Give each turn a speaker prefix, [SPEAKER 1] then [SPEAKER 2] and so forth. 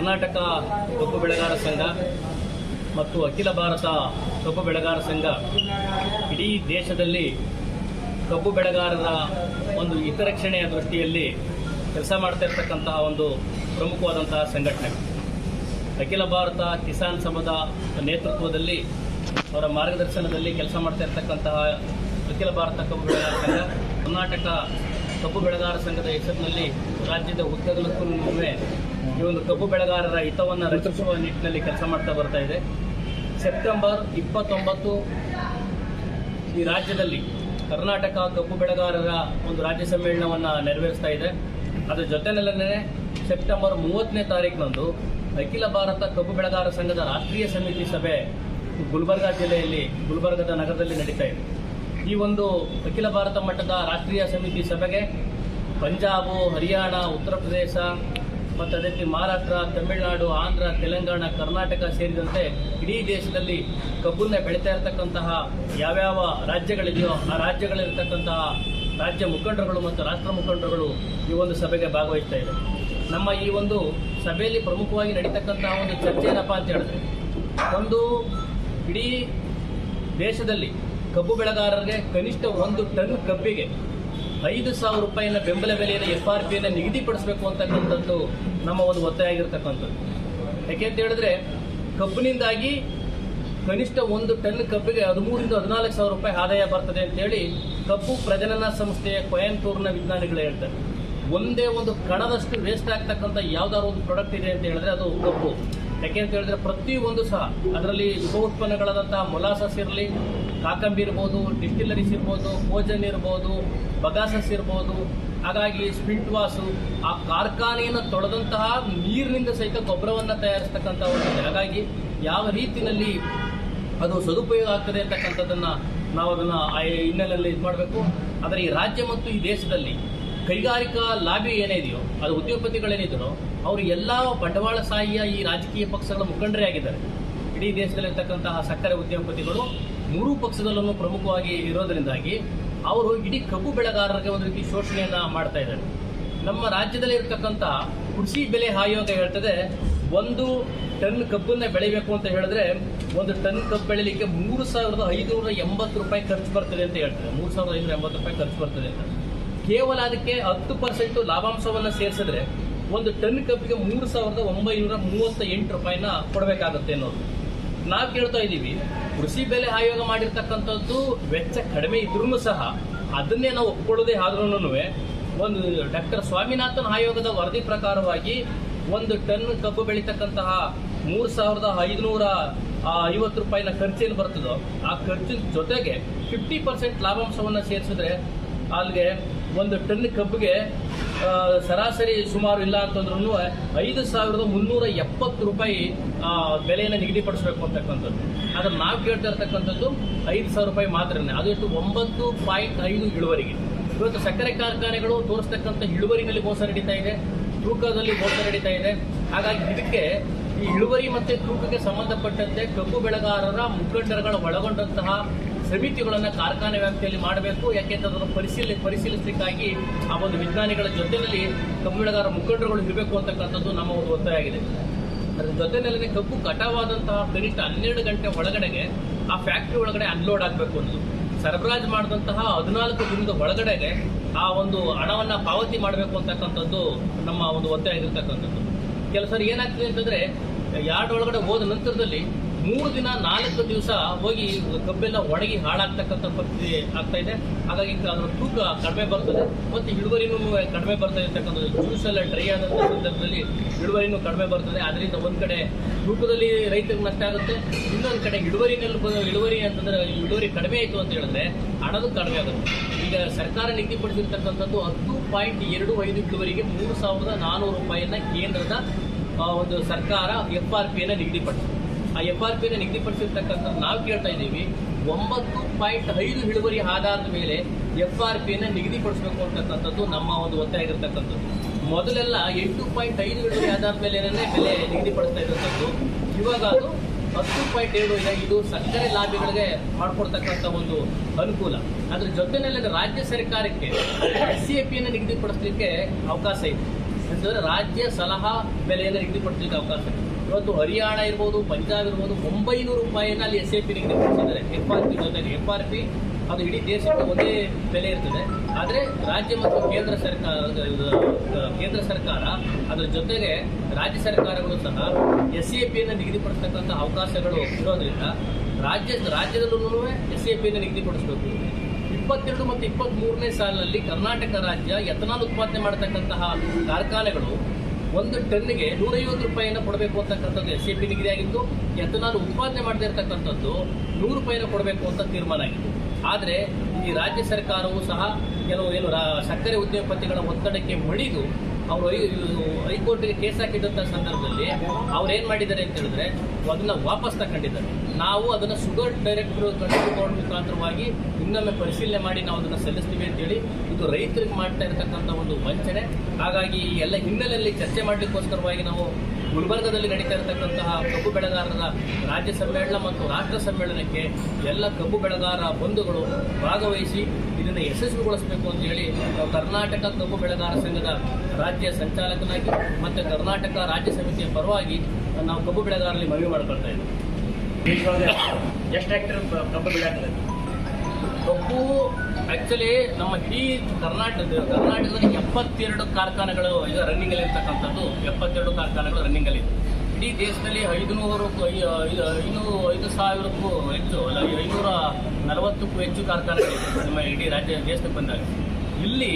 [SPEAKER 1] ಕರ್ನಾಟಕ ಕಬ್ಬು ಬೆಳೆಗಾರ ಸಂಘ ಮತ್ತು ಅಖಿಲ ಭಾರತ ಕಬ್ಬು ಬೆಳೆಗಾರ ಸಂಘ ಇಡೀ ದೇಶದಲ್ಲಿ ಕಬ್ಬು ಬೆಳೆಗಾರರ ಒಂದು ಹಿತರಕ್ಷಣೆಯ ದೃಷ್ಟಿಯಲ್ಲಿ ಕೆಲಸ ಮಾಡ್ತಾ ಒಂದು ಪ್ರಮುಖವಾದಂತಹ ಸಂಘಟನೆ. ಅಖಿಲ ಭಾರತ ಕಿಸಾನ್ ಸಭದ ನೇತೃತ್ವದಲ್ಲಿ ಅವರ ಮಾರ್ಗದರ್ಶನದಲ್ಲಿ ಕೆಲಸ ಮಾಡ್ತಾ ಇರ್ತಕ್ಕಂತಹ ಅಖಿಲ ಭಾರತ ಕಬ್ಬು ಬೆಳೆಗಾರ ಸಂಘ, ಕರ್ನಾಟಕ ಕಬ್ಬು ಬೆಳೆಗಾರ ಸಂಘದ ಹೆಸರಿನಲ್ಲಿ ರಾಜ್ಯದ ಉದ್ದಗಲಕ್ಕೂ ಈ ಒಂದು ಕಬ್ಬು ಬೆಳೆಗಾರರ ಹಿತವನ್ನು ರಕ್ಷಿಸುವ ನಿಟ್ಟಿನಲ್ಲಿ ಕೆಲಸ ಮಾಡ್ತಾ ಬರ್ತಾ ಇದೆ. ಸೆಪ್ಟೆಂಬರ್ ಇಪ್ಪತ್ತೊಂಬತ್ತು ಈ ರಾಜ್ಯದಲ್ಲಿ ಕರ್ನಾಟಕ ಕಬ್ಬು ಬೆಳೆಗಾರರ ಒಂದು ರಾಜ್ಯ ಸಮ್ಮೇಳನವನ್ನು ನೆರವೇರಿಸ್ತಾ ಇದೆ. ಅದರ ಜೊತೆನಲ್ಲೇ ಸೆಪ್ಟೆಂಬರ್ ಮೂವತ್ತನೇ ತಾರೀಕಿನಂದು ಅಖಿಲ ಭಾರತ ಕಬ್ಬು ಬೆಳೆಗಾರ ಸಂಘದ ರಾಷ್ಟ್ರೀಯ ಸಮಿತಿ ಸಭೆ ಗುಲ್ಬರ್ಗ ಜಿಲ್ಲೆಯಲ್ಲಿ, ಗುಲ್ಬರ್ಗದ ನಗರದಲ್ಲಿ ನಡೀತಾ ಇದೆ. ಈ ಒಂದು ಅಖಿಲ ಭಾರತ ಮಟ್ಟದ ರಾಷ್ಟ್ರೀಯ ಸಮಿತಿ ಸಭೆಗೆ ಪಂಜಾಬು, ಹರಿಯಾಣ, ಉತ್ತರ ಪ್ರದೇಶ ಮತ್ತು ಅದಕ್ಕೆ ಮಹಾರಾಷ್ಟ್ರ, ತಮಿಳುನಾಡು, ಆಂಧ್ರ, ತೆಲಂಗಾಣ, ಕರ್ನಾಟಕ ಸೇರಿದಂತೆ ಇಡೀ ದೇಶದಲ್ಲಿ ಕಬ್ಬನ್ನ ಬೆಳೀತಾ ಇರತಕ್ಕಂತಹ ಯಾವ್ಯಾವ ರಾಜ್ಯಗಳಿದೆಯೋ ಆ ರಾಜ್ಯಗಳಲ್ಲಿರ್ತಕ್ಕಂತಹ ರಾಜ್ಯ ಮುಖಂಡರುಗಳು ಮತ್ತು ರಾಷ್ಟ್ರ ಮುಖಂಡರುಗಳು ಈ ಒಂದು ಸಭೆಗೆ ಭಾಗವಹಿಸ್ತಾ ಇದೆ ನಮ್ಮ ಈ ಒಂದು ಸಭೆಯಲ್ಲಿ ಪ್ರಮುಖವಾಗಿ ನಡೀತಕ್ಕಂತಹ ಒಂದು ಚರ್ಚೆ ಏನಪ್ಪ ಅಂತ ಹೇಳಿದ್ರೆ, ಒಂದು ಇಡೀ ದೇಶದಲ್ಲಿ ಕಬ್ಬು ಬೆಳೆಗಾರರಿಗೆ ಕನಿಷ್ಠ ಒಂದು ಟನ್ ಕಬ್ಬಿಗೆ ಐದು ಸಾವಿರ ರೂಪಾಯಿನ ಬೆಂಬಲ ಬೆಲೆಯನ್ನು ಎಫ್ ಆರ್ ಪಿಯನ್ನು ನಿಗದಿಪಡಿಸಬೇಕು ಅಂತಕ್ಕಂಥದ್ದು ನಮ್ಮ ಒಂದು ಒತ್ತಾಯ ಆಗಿರ್ತಕ್ಕಂಥದ್ದು. ಯಾಕೆ ಅಂತ ಹೇಳಿದ್ರೆ, ಕಬ್ಬಿನಿಂದಾಗಿ ಕನಿಷ್ಠ ಒಂದು ಟನ್ ಕಬ್ಬಿಗೆ ಹದಿಮೂರಿಂದ ಹದಿನಾಲ್ಕು ಸಾವಿರ ರೂಪಾಯಿ ಆದಾಯ ಬರ್ತದೆ ಅಂತೇಳಿ ಕಬ್ಬು ಪ್ರಜನನ ಸಂಸ್ಥೆಯ ಕೊಯಂತೂರ್ನ ವಿಜ್ಞಾನಿಗಳು ಹೇಳ್ತಾರೆ. ಒಂದೇ ಒಂದು ಕಣದಷ್ಟು ವೇಸ್ಟ್ ಆಗ್ತಕ್ಕಂಥ ಯಾವ್ದಾದ್ರು ಒಂದು ಪ್ರಾಡಕ್ಟ್ ಇದೆ ಅಂತ ಹೇಳಿದ್ರೆ ಅದು ಕಬ್ಬು. ಯಾಕೆ ಅಂತ ಹೇಳಿದ್ರೆ ಪ್ರತಿಯೊಂದು ಸಹ, ಅದರಲ್ಲಿ ಉಪ ಉತ್ಪನ್ನಗಳಾದಂತಹ ಮೊಲಾಸಸ್ ಇರಲಿ ಕಾಕಂಬಿ ಇರ್ಬೋದು ಡಿಸ್ಟಿಲರೀಸ್ ಇರ್ಬೋದು, ಭೋಜನ್ ಇರ್ಬೋದು, ಬಗಾಸಸ್ ಇರ್ಬೋದು, ಹಾಗಾಗಿ ಸ್ಪಿಂಟ್ ವಾಸು, ಆ ಕಾರ್ಖಾನೆಯನ್ನು ತೊಡೆದಂತಹ ನೀರಿನಿಂದ ಸಹಿತ ಗೊಬ್ಬರವನ್ನು ತಯಾರಿಸ್ತಕ್ಕಂಥ ಒಂದು ಹಾಗಾಗಿ ಯಾವ ರೀತಿಯಲ್ಲಿ ಅದು ಸದುಪಯೋಗ ಆಗ್ತದೆ ಅಂತಕ್ಕಂಥದ್ದನ್ನು ನಾವು ಅದನ್ನು ಹಿನ್ನೆಲೆಯಲ್ಲಿ ಇದು ಮಾಡಬೇಕು. ಆದರೆ ಈ ರಾಜ್ಯ ಮತ್ತು ಈ ದೇಶದಲ್ಲಿ ಕೈಗಾರಿಕಾ ಲಾಬಿ ಏನಿದೆಯೋ ಅದು ಉದ್ಯೋಗಪತಿಗಳೇನಿದರೋ ಅವರು ಎಲ್ಲ ಬಂಡವಾಳಶಾಹಿಯ ಈ ರಾಜಕೀಯ ಪಕ್ಷಗಳ ಮುಖಂಡರೇ ಆಗಿದ್ದಾರೆ. ಇಡೀ ದೇಶದಲ್ಲಿರ್ತಕ್ಕಂತಹ ಸಕ್ಕರೆ ಉದ್ಯೋಗಪತಿಗಳು ಮೂರೂ ಪಕ್ಷದಲ್ಲೂ ಪ್ರಮುಖವಾಗಿ ಇರೋದರಿಂದಾಗಿ ಅವರು ಇಡೀ ಕಬ್ಬು ಬೆಳೆಗಾರರಿಗೆ ಒಂದು ರೀತಿ ಶೋಷಣೆಯನ್ನ ಮಾಡ್ತಾ ಇದ್ದಾರೆ. ನಮ್ಮ ರಾಜ್ಯದಲ್ಲಿ ಇರತಕ್ಕಂತ ಕೃಷಿ ಬೆಲೆ ಆಯೋಗ ಹೇಳ್ತದೆ, ಒಂದು ಟನ್ ಕಬ್ಬನ್ನ ಬೆಳಿಬೇಕು ಅಂತ ಹೇಳಿದ್ರೆ ಒಂದು ಟನ್ ಕಬ್ಬು ಬೆಳಿಲಿಕ್ಕೆ ಮೂರು ಸಾವಿರದ ಐದುನೂರ ಎಂಬತ್ತು ರೂಪಾಯಿ ಖರ್ಚು ಬರ್ತದೆ ಅಂತ ಹೇಳ್ತಾರೆ. ಮೂರು ಸಾವಿರದ ಐನೂರ ಎಂಬತ್ತು ರೂಪಾಯಿ ಖರ್ಚು ಬರ್ತದೆ ಅಂತ. ಕೇವಲ ಅದಕ್ಕೆ ಹತ್ತು ಪರ್ಸೆಂಟ್ ಲಾಭಾಂಶವನ್ನು ಸೇರಿಸಿದ್ರೆ ಒಂದು ಟನ್ ಕಬ್ಬಿಗೆ ಮೂರು ಸಾವಿರದ ಒಂಬೈನೂರ ಮೂವತ್ತ ಎಂಟು ರೂಪಾಯಿನ ಕೊಡಬೇಕಾಗುತ್ತೆ ಅನ್ನೋದು. ನಾವು ಕೇಳ್ತಾ ಇದ್ದೀವಿ, ಕೃಷಿ ಬೆಲೆ ಆಯೋಗ ಮಾಡಿರ್ತಕ್ಕಂಥದ್ದು ವೆಚ್ಚ ಕಡಿಮೆ ಇದ್ರೂ ಸಹ ಅದನ್ನೇ ನಾವು ಒಪ್ಕೊಳ್ಳೋದೇ ಆದ್ರೂ ಒಂದು ಡಾಕ್ಟರ್ ಸ್ವಾಮಿನಾಥನ್ ಆಯೋಗದ ವರದಿ ಪ್ರಕಾರವಾಗಿ ಒಂದು ಟನ್ ಕಬ್ಬು ಬೆಳೀತಕ್ಕಂತಹ ಮೂರು ಸಾವಿರದ ಐದುನೂರ ಐವತ್ತು ರೂಪಾಯಿನ ಖರ್ಚೇನು ಬರ್ತದೋ, ಆ ಖರ್ಚಿನ ಜೊತೆಗೆ ಫಿಫ್ಟಿ ಪರ್ಸೆಂಟ್ ಲಾಭಾಂಶವನ್ನು ಸೇರಿಸಿದ್ರೆ ಅಲ್ಲಿಗೆ ಒಂದು ಟನ್ ಕಬ್ಬಿಗೆ ಸರಾಸರಿ ಸುಮಾರು ಇಲ್ಲ ಅಂತಂದ್ರೂ ಐದು ಸಾವಿರದ ಮುನ್ನೂರ ಎಪ್ಪತ್ತು ರೂಪಾಯಿ ಬೆಲೆಯನ್ನು ನಿಗದಿಪಡಿಸಬೇಕು ಅಂತಕ್ಕಂಥದ್ದು. ಆದರೆ ನಾವು ಕೇಳ್ತಾ ಇರ್ತಕ್ಕಂಥದ್ದು ಐದು ಸಾವಿರ ರೂಪಾಯಿ ಮಾತ್ರನೇ. ಅದು ಎಷ್ಟು? ಒಂಬತ್ತು ಪಾಯಿಂಟ್ ಐದು ಇಳುವರಿಗೆ. ಇವತ್ತು ಸಕ್ಕರೆ ಕಾರ್ಖಾನೆಗಳು ತೋರಿಸ್ತಕ್ಕಂಥ ಇಳುವರಿನಲ್ಲಿ ಮೋಸ ನಡೀತಾ ಇದೆ, ತೂಕದಲ್ಲಿ ಮೋಸ ನಡೀತಾ ಇದೆ. ಹಾಗಾಗಿ ಇದಕ್ಕೆ ಈ ಇಳುವರಿ ಮತ್ತು ತೂಕಕ್ಕೆ ಸಂಬಂಧಪಟ್ಟಂತೆ ಕಬ್ಬು ಬೆಳೆಗಾರರ ಮುಖಂಡರುಗಳು ಒಳಗೊಂಡಂತಹ ಸಮಿತಿಗಳನ್ನು ಕಾರ್ಖಾನೆ ವ್ಯಾಪ್ತಿಯಲ್ಲಿ ಮಾಡಬೇಕು. ಯಾಕೆಂದ್ರೆ ಅದನ್ನು ಪರಿಶೀಲಿ, ಪರಿಶೀಲಿಸಲಿಕ್ಕಾಗಿ ಆ ಒಂದು ವಿಜ್ಞಾನಿಗಳ ಜೊತೆಯಲ್ಲಿ ಬೆಳೆಗಾರ ಮುಖಂಡರುಗಳು ಇರಬೇಕು ಅಂತಕ್ಕಂಥದ್ದು ನಮ್ಮ ಒಂದು ಒತ್ತಾಯ ಆಗಿದೆ. ಅದ್ರ ಜೊತೆಯಲ್ಲಿ ಕಬ್ಬು ಕಟಾವಾದಂತಹ ಕನಿಷ್ಠ ಹನ್ನೆರಡು ಗಂಟೆ ಒಳಗಡೆಗೆ ಆ ಫ್ಯಾಕ್ಟ್ರಿ ಒಳಗಡೆ ಅನ್ಲೋಡ್ ಆಗಬೇಕು ಅನ್ನೋದು ಸರಬರಾಜು ಮಾಡಿದಂತಹ ಹದಿನಾಲ್ಕು ದಿನದ ಒಳಗಡೆಗೆ ಆ ಒಂದು ಹಣವನ್ನು ಪಾವತಿ ಮಾಡಬೇಕು ಅಂತಕ್ಕಂಥದ್ದು ನಮ್ಮ ಒಂದು ಒತ್ತಾಯ ಆಗಿರ್ತಕ್ಕಂಥದ್ದು ಕೆಲಸ ಏನಾಗ್ತದೆ ಅಂತಂದ್ರೆ, ಯಾರ್ಡ್ ಒಳಗಡೆ ಹೋದ ನಂತರದಲ್ಲಿ ಮೂರು ದಿನ, ನಾಲ್ಕು ದಿವಸ ಹೋಗಿ ಕಬ್ಬೆಲ್ಲ ಒಣಗಿ ಹಾಳಾಗ್ತಕ್ಕಂಥ ಪರಿಸ್ಥಿತಿ ಆಗ್ತಾ ಇದೆ. ಹಾಗಾಗಿ ಅದರ ತೂಕ ಕಡಿಮೆ ಬರ್ತದೆ. ಮತ್ತು ಇಳುವರಿನೂ ಕಡಿಮೆ ಬರ್ತಾ ಅಂತಕ್ಕಂಥದ್ದು. ಜ್ಯೂಸ್ ಎಲ್ಲ ಡ್ರೈ ಆದಂಥ ಸಂದರ್ಭದಲ್ಲಿ ಇಳುವರಿನೂ ಕಡಿಮೆ ಬರ್ತದೆ. ಅದರಿಂದ ಒಂದು ಕಡೆ ತೂಕದಲ್ಲಿ ರೈತರಿಗೆ ನಷ್ಟ ಆಗುತ್ತೆ. ಇನ್ನೊಂದು ಕಡೆ ಇಳುವರಿನಲ್ಲಿ ಇಳುವರಿ ಅಂತಂದ್ರೆ ಇಳುವರಿ ಕಡಿಮೆ ಆಯಿತು ಅಂತ ಹೇಳಿದ್ರೆ ಹಣದು ಕಡಿಮೆ ಆಗುತ್ತೆ. ಈಗ ಸರ್ಕಾರ ನಿಗದಿಪಡಿಸಿರ್ತಕ್ಕಂಥದ್ದು ಹತ್ತು ಪಾಯಿಂಟ್ ಎರಡು ಐದು ಇಳುವರಿಗೆ ಮೂರು ಸಾವಿರದ ನಾನ್ನೂರು ರೂಪಾಯಿಯನ್ನು ಕೇಂದ್ರದ ಒಂದು ಸರ್ಕಾರ ಎಫ್ ಆರ್ ಪಿಯನ್ನು ನಿಗದಿಪಡಿಸಿದೆ. ಆ ಎಫ್ ಆರ್ ಪಿಯನ್ನು ನಿಗದಿಪಡಿಸಿರ್ತಕ್ಕಂಥದ್ದು ನಾವು ಕೇಳ್ತಾ ಇದ್ದೀವಿ. ಒಂಬತ್ತು ಪಾಯಿಂಟ್ ಐದು ಇಳುವರಿ ಆಧಾರದ ಮೇಲೆ ಎಫ್ ಆರ್ ಪಿನ ನಿಗದಿಪಡಿಸಬೇಕು ಅಂತಕ್ಕಂಥದ್ದು ನಮ್ಮ ಒಂದು ಒತ್ತಾಯ ಆಗಿರ್ತಕ್ಕಂಥದ್ದು. ಮೊದಲೆಲ್ಲ ಎಂಟು ಪಾಯಿಂಟ್ ಐದು ಇಳುವರಿ ಆಧಾರದ ಮೇಲೆ ಬೆಲೆ ನಿಗದಿಪಡಿಸ್ತಾ ಇರುವಂಥದ್ದು ಇವಾಗ ಅದು ಹತ್ತು ಪಾಯಿಂಟ್ ಏಳು ಇದೆ. ಇದು ಸಕ್ಕರೆ ಲಾಭಿಗಳಿಗೆ ಮಾಡಿಕೊಡ್ತಕ್ಕಂಥ ಒಂದು ಅನುಕೂಲ. ಅದ್ರ ಜೊತೆನಲ್ಲಿ ರಾಜ್ಯ ಸರ್ಕಾರಕ್ಕೆ ಎಸ್ ಸಿ ಎ ಪಿಯನ್ನು ನಿಗದಿಪಡಿಸಲಿಕ್ಕೆ ಅವಕಾಶ ಇದೆ. ಅಂತಂದ್ರೆ ರಾಜ್ಯ ಸಲಹಾ ಬೆಲೆಯನ್ನು ನಿಗದಿಪಡಿಸಲಿಕ್ಕೆ ಅವಕಾಶ ಇದೆ. ಇವತ್ತು ಹರಿಯಾಣ ಇರ್ಬೋದು, ಪಂಜಾಬ್ ಇರ್ಬೋದು, ಒಂಬೈನೂರು ರೂಪಾಯಿನ ಅಲ್ಲಿ ಎಸ್ ಎ ಪಿ ನಿಗದಿಪಡಿಸಿದ್ದಾರೆ. ಎಫ್ ಆರ್ ಪಿ ಜೊತೆಗೆ ಎಫ್ ಆರ್ ಪಿ ಅದು ಇಡೀ ದೇಶಕ್ಕೆ ಒಂದೇ ಬೆಲೆ ಇರ್ತದೆ. ಆದರೆ ರಾಜ್ಯ ಮತ್ತು ಕೇಂದ್ರ ಸರ್ಕಾರ ಕೇಂದ್ರ ಸರ್ಕಾರ ಅದರ ಜೊತೆಗೆ ರಾಜ್ಯ ಸರ್ಕಾರಗಳು ಸಹ ಎಸ್ ಎ ಪಿಯನ್ನು ನಿಗದಿಪಡಿಸ್ತಕ್ಕಂಥ ಅವಕಾಶಗಳು ಇರೋದ್ರಿಂದ ರಾಜ್ಯ ರಾಜ್ಯದಲ್ಲೂ ಎಸ್ ಎ ಪಿಯನ್ನು ನಿಗದಿಪಡಿಸಬೇಕು. ಇಪ್ಪತ್ತೆರಡು ಮತ್ತು ಇಪ್ಪತ್ತ್ ಮೂರನೇ ಸಾಲಿನಲ್ಲಿ ಕರ್ನಾಟಕ ರಾಜ್ಯ ಎಥನಾಲ್ ಉತ್ಪಾದನೆ ಮಾಡತಕ್ಕಂತಹ ಕಾರ್ಖಾನೆಗಳು ಒಂದು ಟನ್ನಿಗೆ ನೂರೈವತ್ತು ರೂಪಾಯಿನ ಕೊಡಬೇಕು ಅಂತಕ್ಕಂಥದ್ದು ಎಸ್ ಸಿ ಪಿ ನಿಗದಿಯಾಗಿತ್ತು ಎಥನಾಲ್ ಉತ್ಪಾದನೆ ಮಾಡದೇ ಇರತಕ್ಕಂಥದ್ದು ನೂರು ರೂಪಾಯಿನ ಕೊಡಬೇಕು ಅಂತ ತೀರ್ಮಾನ ಆಗಿತ್ತು ಆದರೆ, ಈ ರಾಜ್ಯ ಸರ್ಕಾರವು ಸಹ ಕೆಲವು ಏನು ಸಕ್ಕರೆ ಉದ್ಯೋಗಪತಿಗಳ ಒತ್ತಡಕ್ಕೆ ಮಣಿದು ಅವರು ಹೈಕೋರ್ಟ್ಗೆ ಕೇಸ್ ಹಾಕಿದಂಥ ಸಂದರ್ಭದಲ್ಲಿ ಅವ್ರು ಏನು ಮಾಡಿದ್ದಾರೆ ಅಂತ ಹೇಳಿದ್ರೆ ಅದನ್ನ ವಾಪಸ್ ತಗೊಂಡಿದ್ದಾರೆ ನಾವು ಅದನ್ನು ಶುಗರ್ ಡೈರೆಕ್ಟರ್ ಕಂಟ್ರೋಲ್ ಬೋರ್ಡ್ ಮುಖಾಂತರವಾಗಿ ಇನ್ನೊಮ್ಮೆ ಪರಿಶೀಲನೆ ಮಾಡಿ ನಾವು ಅದನ್ನು ಸಲ್ಲಿಸ್ತೀವಿ ಅಂತೇಳಿ ಇದು ರೈತರಿಗೆ ಮಾಡ್ತಾ ಇರತಕ್ಕಂಥ ಒಂದು ವಂಚನೆ. ಹಾಗಾಗಿ ಎಲ್ಲ ಹಿನ್ನೆಲೆಯಲ್ಲಿ ಚರ್ಚೆ ಮಾಡಲಿಕ್ಕೋಸ್ಕರವಾಗಿ ನಾವು ಗುಲ್ಬರ್ಗದಲ್ಲಿ ನಡೀತಾ ಇರತಕ್ಕಂತಹ ಕಬ್ಬು ಬೆಳೆಗಾರರ ರಾಜ್ಯ ಸಮ್ಮೇಳನ ಮತ್ತು ರಾಷ್ಟ್ರ ಸಮ್ಮೇಳನಕ್ಕೆ ಎಲ್ಲ ಕಬ್ಬು ಬೆಳೆಗಾರ ಬಂಧುಗಳು ಭಾಗವಹಿಸಿ ಇದನ್ನು ಯಶಸ್ವಿಗೊಳಿಸಬೇಕು ಅಂತ ಹೇಳಿ ಕರ್ನಾಟಕ ಕಬ್ಬು ಬೆಳೆಗಾರ ಸಂಘದ ರಾಜ್ಯ ಸಂಚಾಲಕನಾಗಿ ಮತ್ತು ಕರ್ನಾಟಕ ರಾಜ್ಯ ಸಮಿತಿಯ ಪರವಾಗಿ ನಾವು ಕಬ್ಬು ಬೆಳೆಗಾರರಲ್ಲಿ ಮನವಿ ಮಾಡ್ಕೊಳ್ತಾ ಇದ್ದೀವಿ.
[SPEAKER 2] ಎಷ್ಟು ಹೆಕ್ಟರ್ ಕಬ್ಬು ಬೆಳೆಯಾಗ್ತದೆ?
[SPEAKER 1] ಕಬ್ಬು ಆಕ್ಚುಲಿ ನಮ್ಮ ಇಡೀ ಕರ್ನಾಟಕದ, ಕರ್ನಾಟಕದಲ್ಲಿ ಎಪ್ಪತ್ತೆರಡು ಕಾರ್ಖಾನೆಗಳು ಈಗ ರನ್ನಿಂಗ್ ಅಲ್ಲಿ ಇರ್ತಕ್ಕಂಥದ್ದು ಎಪ್ಪತ್ತೆರಡು ಕಾರ್ಖಾನೆಗಳು ರನ್ನಿಂಗ್ ಅಲ್ಲಿ ಇದೆ. ಇಡೀ ದೇಶದಲ್ಲಿ ಐದುನೂರು ಐನೂರು ಐದು ಸಾವಿರಕ್ಕೂ ಹೆಚ್ಚು ಐನೂರ ನಲವತ್ತಕ್ಕೂ ಹೆಚ್ಚು ಕಾರ್ಖಾನೆಗಳಿವೆ ನಮ್ಮ ಇಡೀ ರಾಜ್ಯ, ದೇಶಕ್ಕೆ ಬಂದಾಗ ಇಲ್ಲಿ